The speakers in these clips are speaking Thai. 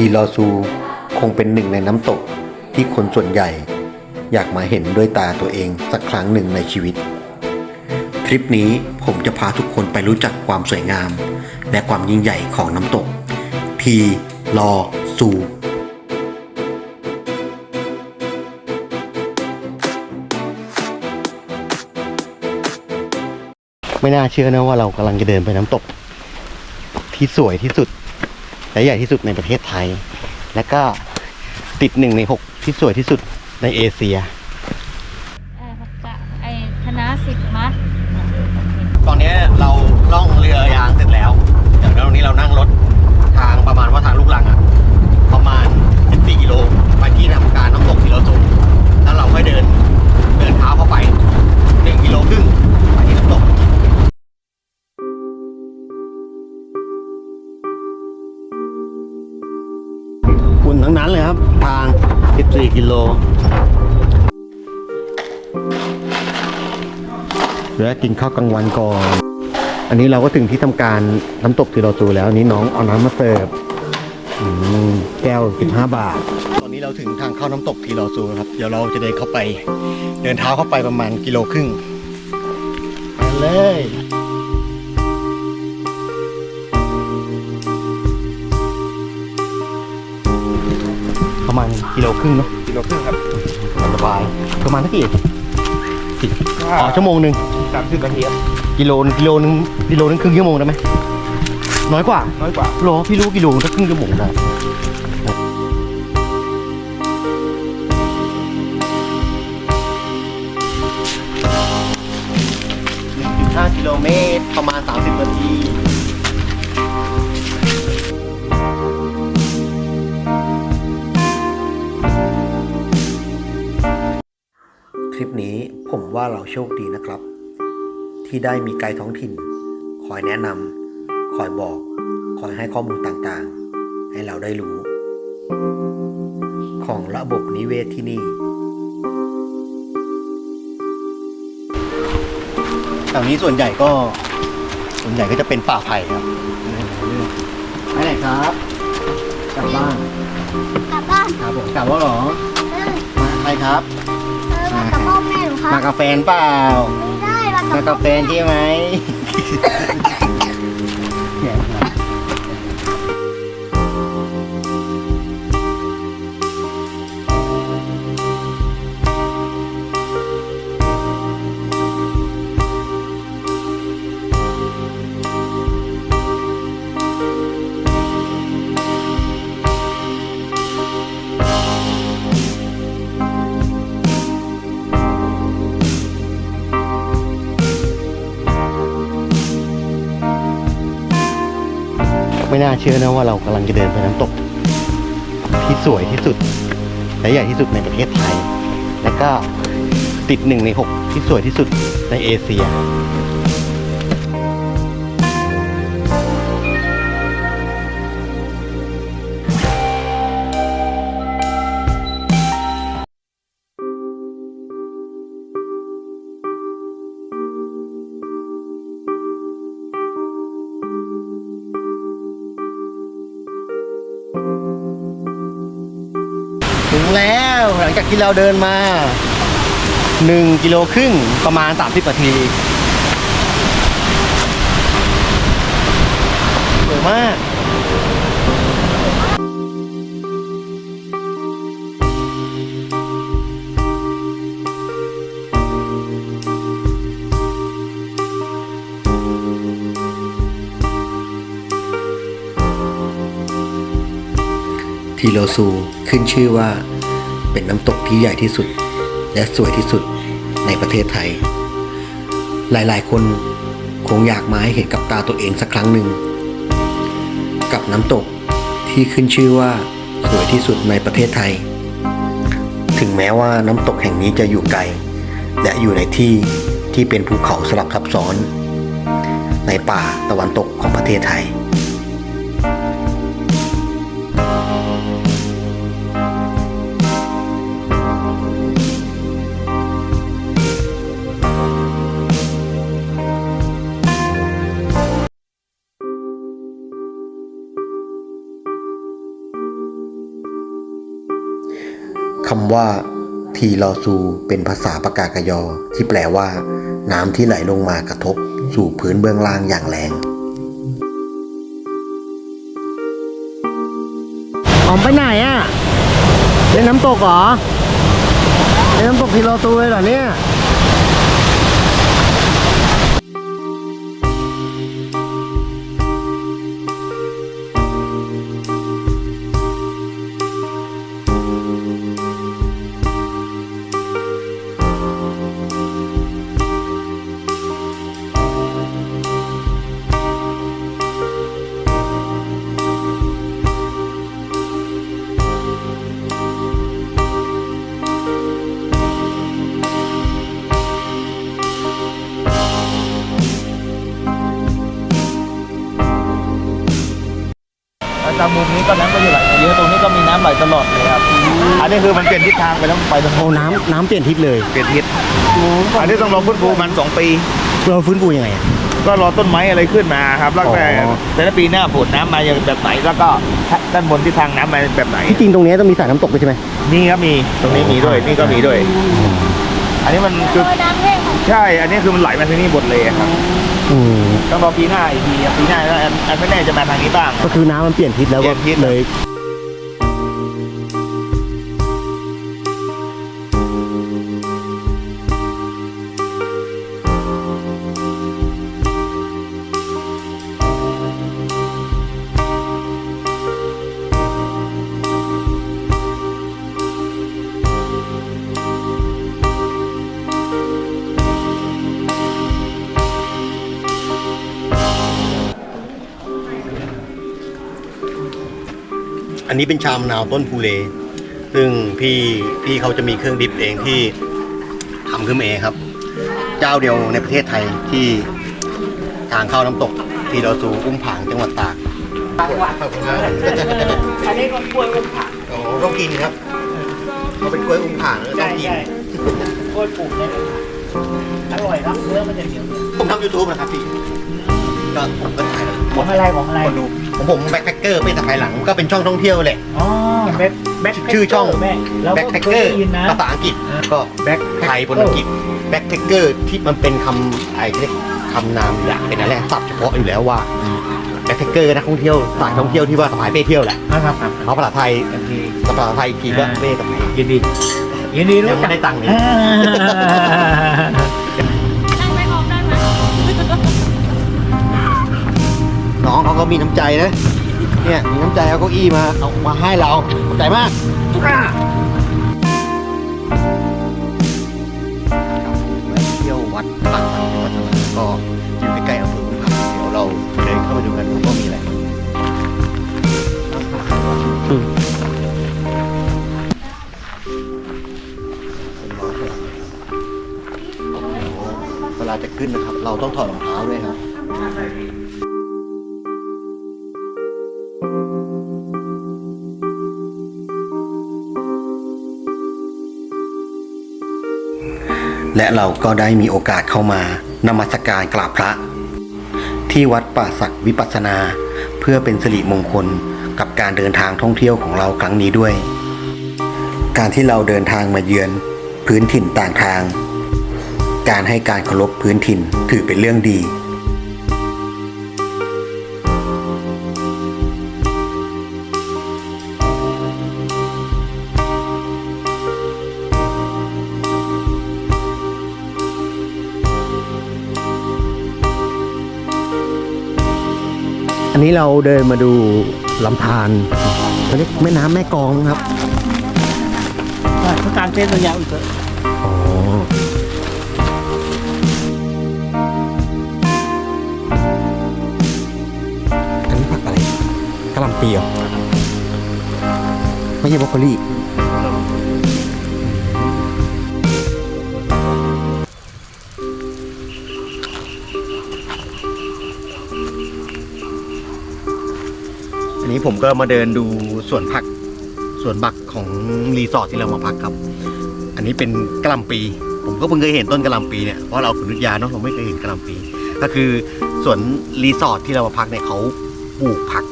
ทีลอซูคงเป็นหนึ่งในน้ำตกที่คนส่วนใหญ่ อยากมาเห็นด้วยตาตัวเองสักครั้งหนึ่งในชีวิตทริปนี้ผมจะพาทุกคนไปรู้จักความสวยงาม และความยิ่งใหญ่ของน้ำตก ทีลอซูไม่น่าเชื่อนะว่าเรากำลังจะเดินไปน้ำตก ที่สวยที่สุด และใหญ่ที่สุดในประเทศไทย และก็ติดหนึ่งในหกที่สวยที่สุดในเอเชีย นั้นเลยครับ ทาง 14 กิโลแล้วกินข้าวกลางวันก่อน อันนี้เราก็ถึงที่ทำการน้ำตกทีเราจูแล้ว อันนี้น้องเอาน้ำมาเสิร์ฟแก้ว 15 บาท ตอนนี้เราถึงทางเข้าน้ำตกทีเราจูครับ เดี๋ยวเราจะเดินเข้าไป เดินเท้าเข้าไปประมาณกิโลครึ่งไปเลย มาณกิโลครึ่งเนาะกิโลครึ่งครับสบายประมาณสักกี่สิบอ๋อชั่วโมงหนึ่งสามสิบนาทีครับกิโลนึงกิโลนึงกิโลนึงครึ่งชั่วโมงได้ไหมน้อยกว่าน้อยกว่าโลพี่รู้กิโลนึงสักครึ่งชั่วโมงได้ห้ากิโลเมตรประมาณ 30นาทีท ว่าเราโชคดีนะครับ ที่ได้มีไกด์ท้องถิ่น คอยแนะนำคอยบอก คอยให้ข้อมูลต่างๆ ให้เราได้รู้ ของระบบนิเวศที่นี่แถวนี้ส่วนใหญ่ก็ ส่วนใหญ่ก็จะเป็นป่าไผ่ครับไปไหนครับ กลับบ้าน กลับบ้านครับผมกลับแล้วเหรอเออมาใครครับ ครัมาบกับแฟนเปล่าไม่ได้มามากักับบแฟนใช่ไหม น่าเชื่อนะว่าเรากำลังจะเดินไปน้ำตก ที่สวยที่สุด และใหญ่ที่สุดในประเทศไทย และก็ติดหนึ่งในหกที่สวยที่สุดในเอเชีย แล้ว หลังจากที่เราเดินมา 1 กิโลครึ่งประมาณ 30นาทีสวยมากทีโลซูขึ้นชื่อว่า เป็นน้ำตกที่ใหญ่ที่สุด และสวยที่สุดในประเทศไทย หลายๆ คนคงอยากมาให้เห็นกับตาตัวเองสักครั้งหนึ่ง กับน้ำตกที่ขึ้นชื่อว่าสวยที่สุดในประเทศไทย ถึงแม้ว่าน้ำตกแห่งนี้จะอยู่ไกล และอยู่ในที่ที่เป็นภูเขาสลับซับซ้อน ในป่าตะวันตกของประเทศไทยำว่า ทีลอซูเป็นภาษาปากากยอ ที่แปลว่า น้ำที่ไหลลงมากระทบ สู่พื้นเบื้องล่างอย่างแรงออมไปไหนอะเล่นน้ำตกเหรอเล่นน้ำตกทีโรตูเลยเหรอเนี่ยำไหลตลอดเลยครับ อันนี้คือมันเปลี่ยนทิศทางไปแล้วไปตรงโอ้น้ำน้ำเปลี่ยนทิศเลยเปลี่ยนทิศอันนี้ต้องรอฟื้นฟูมันสองปี เราฟื้นฟูยังไงอะ ก็รอต้นไม้อะไรขึ้นมาครับแล้วแต่อ๋อ แต่ละปีหน้าฝนน้ำมาอย่างแบบไหนแล้วก็ด้านบนทิศทางน้ำมาแบบไหน ที่จริงตรงนี้ต้องมีสายน้ำตกด้วยใช่ไหมนี่ครับมีตรงนี้มีด้วยนี่ก็มีด้วย อันนี้มันเอคืออน้ำแห้งของใช่ อันนี้คือมันไหลมาที่นี่หมดเลยครับอืมต้องรอปีหน้าอีกทีครับปีหน้าแล้วอันอันไม่แน่จะมาทางนี้บ้าง ก็คือน้ำมันเปลี่ยนทิศแล้วเปลี่ก็ยนทิศ เลย นนี้เป็นชามะนาวต้นภูเล ซึ่งพี่พี่เขาจะมีเครื่องดิฟเองที่ทำขึ้นมาเองครับ เจ้าเดียวในประเทศไทยที่ทางเข้าน้ำตกที่เราสู่อุ้มผางจังหวัดตากอันนี้ก็กล้วยอุ้มผางโอ้ต้องกินครับเขาเป็นกล้วยอุ้มผางต้องกินกล้วยปลูกเนี่ยอร่อยครับเนื้อมันจะเหนียวผมทำยูทูบนะครับพี่ ก็ผมก็ถ่ายแล้วของอะไรของอะไรคนดูผมผมแบ็คแพคเกอร์ไม่แต่ภายหลังก็เป็นช่องท่องเที่ยวแหละ อ๋อแบ็คแบ็คชื่อช่อง แม่เราแบ็คก็แพคเคเกยอร์ได้ยินนะ ภาษาอังกฤษก็แบ็คไทยบนอังกฤษแบ็คแพคเกอร์ที่มันเป็นคำไอ้เรียกคำนามอย่างเป็นอะไรศัพท์เฉพาะอยู่แล้วว่าแบ็คแพคเกอร์นักท่องเที่ยวสายท่องเที่ยวที่ว่าสายเป้เที่ยวแหละอ่าครับครับเขาภาษาไทยโอเคภาษาไทยอีกทีก็เป้กับไทยยินดียินดีรู้ยังจัไม่กได้ตังค์เลย อ่า น้องเขาก็มีน้ำใจนะ เนี่ยมีน้ำใจเอาเก้าอี้มาเอามาให้เราขอบใจมากเที่ยววัดปากสันจังหวัดสุพรรณก็อยู่ใกล้ๆอำเภอขุนพันธ์เดี๋ยวเราเดินเข้าไปดูกันว่ามีอะไรเวลาจะขึ้นนะครับ เราต้องถอดรองเท้าด้วยครับ และเราก็ได้มีโอกาสเข้ามานมัสการกราบพระ ที่วัดป่าศักวิปัสสนา เพื่อเป็นสิริมงคลกับการเดินทางท่องเที่ยวของเราครั้งนี้ด้วย การที่เราเดินทางมาเยือน พื้นถิ่นต่างทาง การให้การเคารพพื้นถิ่นถือเป็นเรื่องดี อันนี้เราเดินมาดูลำธารเขาเรียกแม่น้ำแม่กลองครับเขาการเต้นระยะอีกอ๋ออันนี้ผักอะไรกะหล่ำปีเหรอไม่ใช่บรอกโคลี่ นนี้ผมก็มาเดินดูสวนผักสวนบักของรีสอร์ทที่เรามาพักครับ อันนี้เป็นกะหล่ำปี ผมก็เพิ่งเคยเห็นต้นกะหล่ำปีเนี่ยเพราะเราขุนยุทธยาเนาะเราไม่เคยเห็นกะหล่ำปี ก็คือสวนรีสอร์ทที่เรามาพักเนี่ยเขาปลูกผัก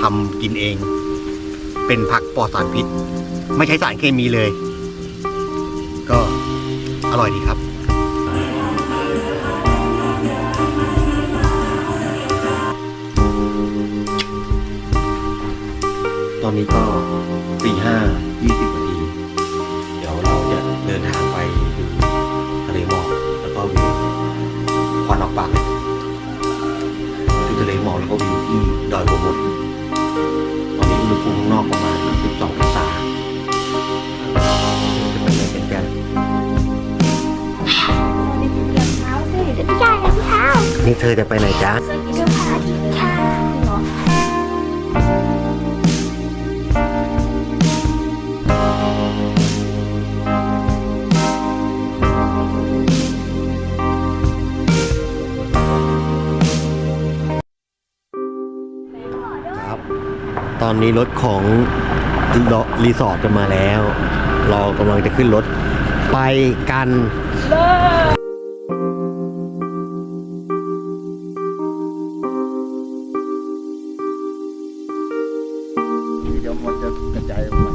ทำกินเอง เป็นผักปลอดสารพิษ ไม่ใช้สารเคมีเลย ก็อร่อยดีครับ ตอนนี้ก็ตีห้ายี่สิบนาที เดี๋ยวเราจะเดินทางไปดูทะเลหมอกแล้วก็วิวควันออกปากดูทะเลหมอกแล้วก็วิวที่ดอยบัวหมดตอนนี้อุณหภูมิข้างนอกประมาณ12องศาจะเป็นไงกันกันพี่ชายกับพี่เท้านี่เธอจะไปไหนจ๊ะ ตอนนี้รถของรีสอร์ทจะมาแล้ว เรากำลังจะขึ้นรถไปกันเดี๋ยวมันจะกระจายออกมา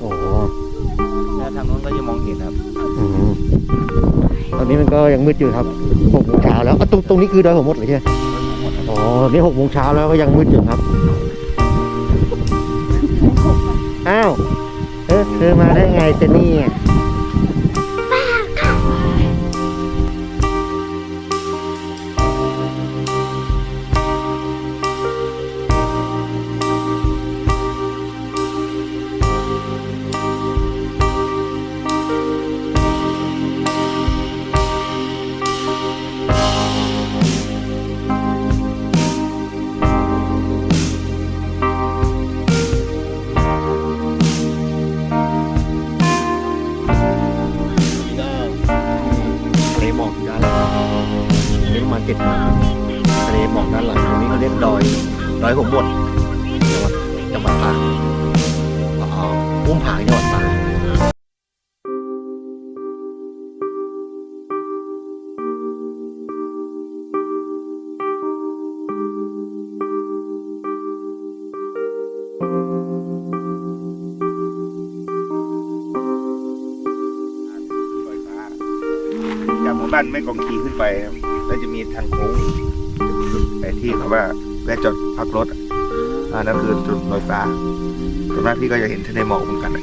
โอ้โหแล้วทางนู้นก็จะมองเห็นครับอืมตอนนี้มันก็ยังมืดอยู่ครับหกโมงเช้าแล้วอะตรงตรงนี้คือดอยหัวมดเหรอใช่ไหมอ๋อนี่หกโมงเช้าแล้วก็ยังมืดอยู่ครับ เธอมาได้ไงเจนี่อะนี่ากหมู่บ้านแม่กองกีขึ้นไปครับแล้วจะมีทางโค้งจะมีจุดไอ้ที่เขาว่าแวะจอดพักรถอะอันนั้นคือจุดลอยฟ้าส่วนมากพี่ก็จะเห็นทะเลหมอกเหมือนกันอะ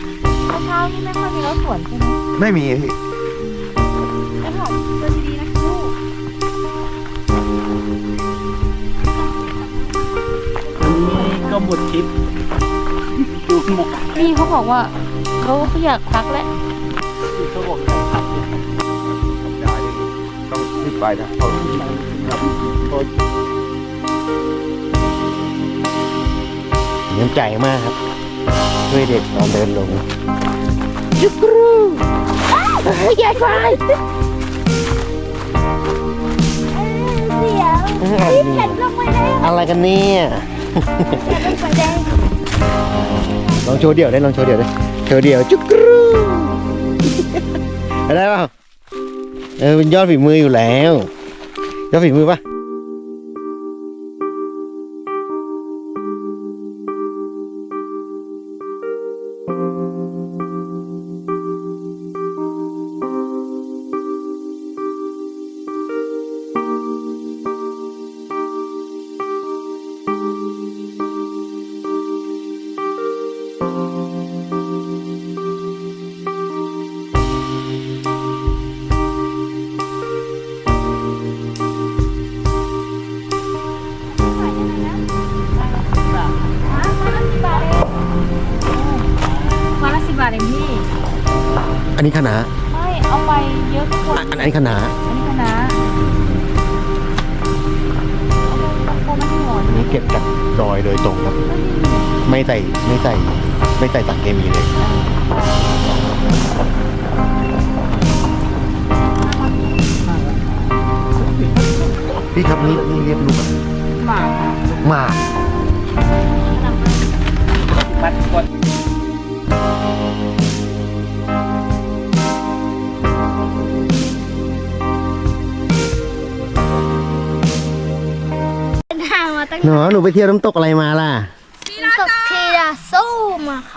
เช้านี่ไม่ค่อยมีรถสวนใช่ไหมไม่มีพี่แล้วบอกเดินดีๆนะลูกก็หมดทริป ดูหมกพี่เขาบอกว่าเขาอยากพักแล้ว ไปนะเขาครับเขาน้ำใจมากครับ ช่วยเด็กตอนเดินลงจุกรูเฮ้ยใหญ่ไปเสียวเห็นลงไปได้อะไรกันเนี่ยเห็นลงไปได้ลองโชว์เดี่ยวได้ลองโชว์เดี่ยวได้โชว์เดี่ยวจุกรูได้เปล่า เออเป็นยอดฝีมืออยู่แล้ว ยอดฝีมือปะ เองพี่อันนี้คณะไม่เอาไปเยอะทุกคนอันอันนี้คณะอันนี้คณะเอาไปตะโกนไม่หมดอันนี้เก็บจากดอยโดยตรงครับ ไม่ใส่ไม่ใส่ไม่ใส่สารเคมีเลย พี่ครับนี่นี่เรียกลูกอะไรหมาค่ะหมากมัดกด หนูหนูไปเที่ยวน้ำตกอะไรมาล่ะ น้ำตกทีราซูมาค่ะ